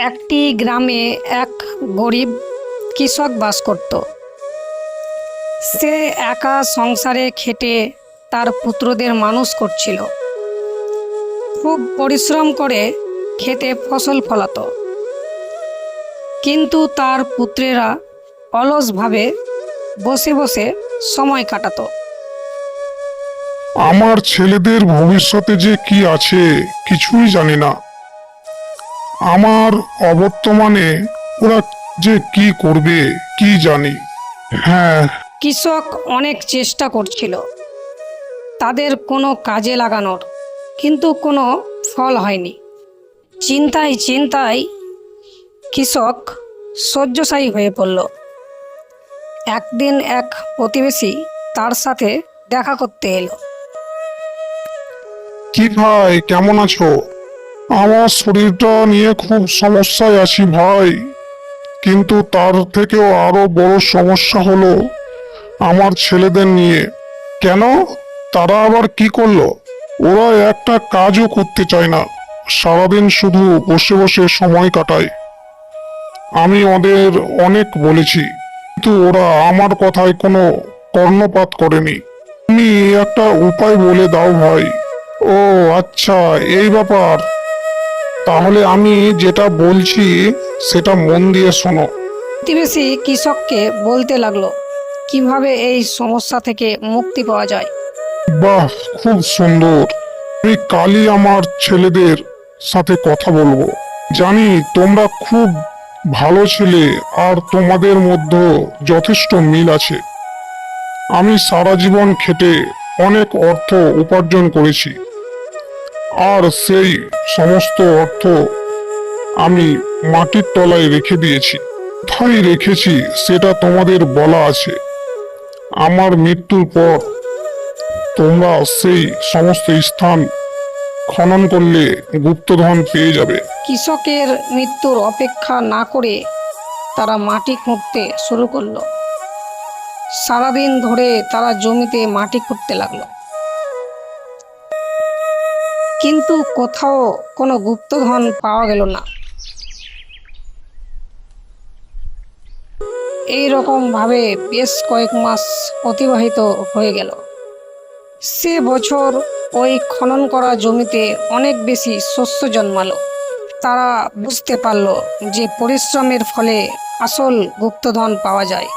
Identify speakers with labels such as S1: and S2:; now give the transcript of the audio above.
S1: একটি গ্রামে এক গরিব কৃষক বাস করত। সে একা সংসারে খেটে তার পুত্রদের মানুষ করছিল। খুব পরিশ্রম করে খেতে ফসল ফলাতো। কিন্তু তার পুত্রেরা অলসভাবে বসে বসে সময় কাটাতো।
S2: আমার ছেলেদের ভবিষ্যতে যে কি আছে, কিছুই জানি না। আমার অবর্তমানে ওরা যে কি করবে কি জানি। হ্যাঁ।
S1: কৃষক অনেক চেষ্টা করছিল। তাদের কোনো কাজে লাগানোর কিন্তু কোনো ফল হয়নি। চিন্তায় চিন্তায় কৃষক শয্যশায়ী হয়ে পড়ল। একদিন এক প্রতিবেশী তার সাথে দেখা করতে এলো।
S2: কি ভাই কেমন আছো? আমার শরীরটা নিয়ে খুব সমস্যায় আছি ভাই। কিন্তু তার থেকেও আরও বড় সমস্যা হলো আমার ছেলেদের নিয়ে। কেন? তারা আবার কি করল? ওরা একটা কাজও করতে চায় না। সারাদিন শুধু বসে বসে সময় কাটায়। আমি ওদের অনেক বলেছি, কিন্তু ওরা আমার কথায় কোনো কর্ণপাত করেনি। তুমি একটা উপায় বলে দাও ভাই। ও আচ্ছা এই ব্যাপার। তাহলে আমি যেটা বলছি সেটা মন দিয়ে শোনো।
S1: প্রতিবেশী কৃষককে বলতে লাগল কীভাবে এই সমস্যা থেকে মুক্তি পাওয়া যায়?
S2: বাহ খুব সুন্দর। আমি কালই আমার ছেলেদের সাথে কথা বলব। জানি তোমরা খুব ভালো ছেলে আর তোমাদের মধ্যে যথেষ্ট মিল আছে। আমি সারা জীবন খেটে অনেক অর্থ উপার্জন করেছি। আর সেই সমস্ত অর্থ আমি মাটির তলায় রেখে দিয়েছি। কোথায় রেখেছি, সেটা তোমাদের বলা আছে। আমার মৃত্যুর পর তোমরা সেই সমস্ত স্থান খনন করলে গুপ্তধন পেয়ে যাবে।
S1: কৃষকের মৃত্যুর অপেক্ষা না করে তারা মাটি খুঁড়তে শুরু করল। সারাদিন ধরে তারা জমিতে মাটি খুঁড়তে লাগল। কিন্তু কোথাও কোনো গুপ্তধন পাওয়া গেল না। এই ভাবে বেশ কয়েক মাস অতিবাহিত হয়ে গেল। সে বছর ওই খনন করা জমিতে অনেক বেশি শস্য জন্মালো। তারা বুঝতে পারল যে পরিশ্রমের ফলে আসল গুপ্তধন পাওয়া যায়।